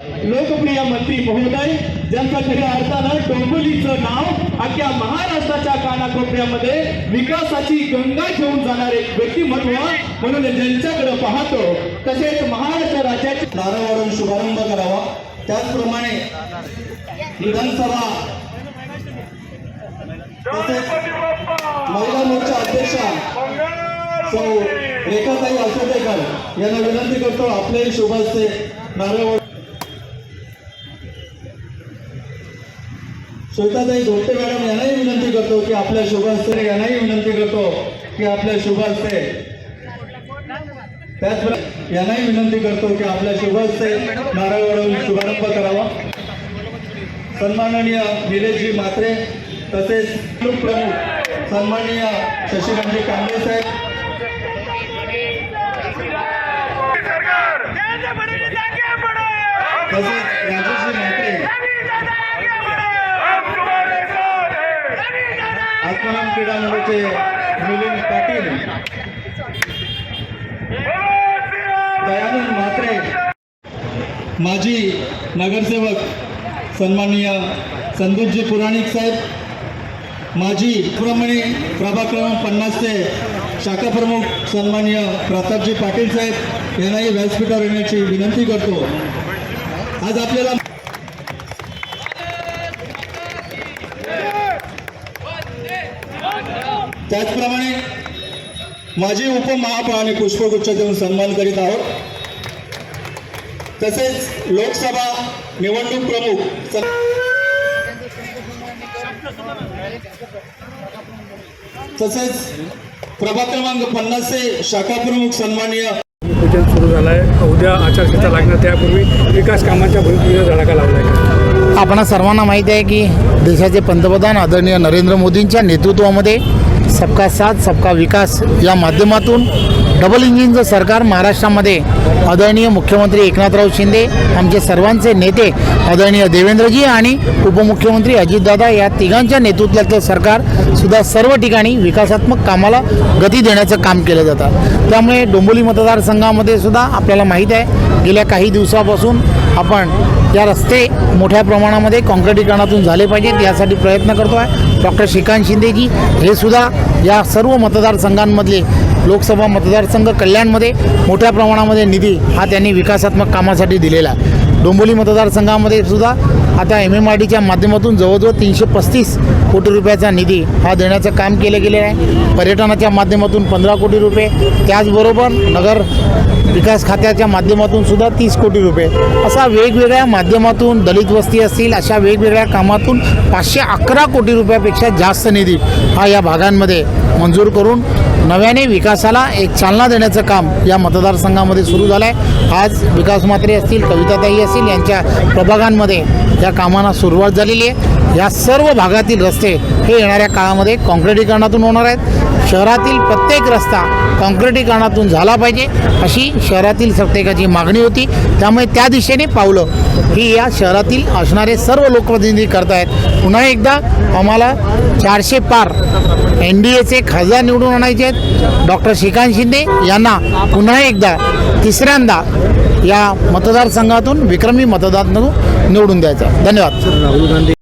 लोकप्रिय मंत्री महोदय ज्यांचं खऱ्या अर्थानं डोंबोलीचं नाव अख्ख्या महाराष्ट्राच्या कानाकोपऱ्यामध्ये विकासाची गंगा घेऊन जाणारे व्यक्तिमत्व म्हणून ज्यांच्याकडे पाहतो तसेच महाराष्ट्र राज्याचे नारळावरून शुभारंभ करावा. त्याचप्रमाणे विधानसभा महिला मोर्चा अध्यक्षा सौ रेखाताई आसोटेकर यांना विनंती करतो आपले शुभाचे हस्ते नारळ श्वेताताई धोपटे मॅडम यांनाही विनंती करतो की आपल्या शुभ हस्ते यांनाही विनंती करतो की आपल्या शुभ हस्ते. त्याचप्रमाणे यांनाही विनंती करतो की आपल्या शुभ हस्ते नारळ वाढवून शुभारंभ करावा. सन्माननीय निलेशजी म्हात्रे तसेच प्रमुख सन्माननीय शशिकांतजी कांबळे साहेब. तसेच राजेशजी म्हात्रे हम तुम्हारे साथ हैं आत्माराम क्रीडा मंडळचे मिलिंद पाटील दयानंद म्हात्रे माजी नगरसेवक सन्माननीय संदीपजी पुराणिक साहेब माजी प्रमाणे प्रभाग क्रमांक पन्नासचे शाखा प्रमुख सन्माननीय प्रतापजी पाटील साहेब यांनाही व्यासपीठावर येण्याची विनंती करतो. आज आपल्याला त्याचप्रमाणे माजी उपमहापौर आणि पुष्पगुच्छ देऊन सन्मान करीत आहोत. तसेच लोकसभा निवडणूक प्रमुख तसेच प्रभाग क्रमांक पन्नासचे शाखा प्रमुख सन्माननीय पूजन सुरू झालं आहे उद्या आचारसंहिता लागणार त्यापूर्वी विकास कामांच्या भूमिकेचा धडाका लावला आहे आपणा सर्वांना माहिती आहे की देशाचे पंतप्रधान आदरणीय नरेंद्र मोदींच्या नेतृत्वामध्ये सबका साथ सबका विकास या माध्यमातून डबल इंजिनचं सरकार महाराष्ट्रामध्ये आदरणीय मुख्यमंत्री एकनाथराव शिंदे आमचे सर्वांचे नेते आदरणीय देवेंद्रजी आणि उपमुख्यमंत्री अजितदादा या तिघांच्या नेतृत्वातलं सरकार सुद्धा सर्व ठिकाणी विकासात्मक कामाला गती देण्याचं काम केलं जातं. त्यामुळे डोंबोली मतदारसंघामध्ये सुद्धा आपल्याला माहीत आहे गेल्या काही दिवसापासून आपण या रस्ते मोठ्या प्रमाणामध्ये काँक्रिटीकरणातून झाले पाहिजेत यासाठी प्रयत्न करतो आहे डॉक्टर श्रीकांत शिंदेजी. हे सुद्धा या सर्व मतदारसंघांमधले लोकसभा मतदारसंघ कल्याणमध्ये मोठ्या प्रमाणामध्ये निधी हा त्यांनी विकासात्मक कामासाठी दिलेला आहे. डोंबोली मतदारसंघामध्ये सुद्धा आता एम एम आर डीच्या माध्यमातून जवळजवळ तीनशे पस्तीस कोटी रुपयाचा निधी हा देण्याचं काम केलं गेलेलं आहे. पर्यटनाच्या माध्यमातून पंधरा कोटी रुपये त्याचबरोबर नगर विकास खात्याच्या माध्यमातून सुद्धा तीस कोटी रुपये. असा वेगवेगळ्या माध्यमातून दलित वस्ती असतील अशा वेगवेगळ्या कामातून पाचशे अकरा कोटी रुपयापेक्षा जास्त निधी हा या भागांमध्ये मंजूर करून नव्याने विकासाला एक चालना देण्याचं काम या मतदारसंघामध्ये सुरू झालं आहे आज विकास म्हात्रे असतील कविताताई असतील यांच्या प्रभागांमध्ये या कामांना सुरुवात झालेली आहे. या सर्व भागातील रस्ते हे येणाऱ्या काळामध्ये काँक्रिटीकरणातून होणार आहेत. शहरातील प्रत्येक रस्ता काँक्रिटीकरणातून झाला पाहिजे अशी शहरातील प्रत्येकाची मागणी होती. त्यामुळे त्या दिशेने पावलं ही या शहरातील असणारे सर्व लोकप्रतिनिधी करत आहेत पुन्हा एकदा आम्हाला चारशे पार एन डी एचे खासदार निवडून आणायचे आहेत. डॉक्टर श्रीकांत शिंदे यांना पुन्हा एकदा तिसऱ्यांदा या मतदारसंघातून विक्रमी मतदार निवडून द्यायचं. धन्यवाद. राहुल गांधी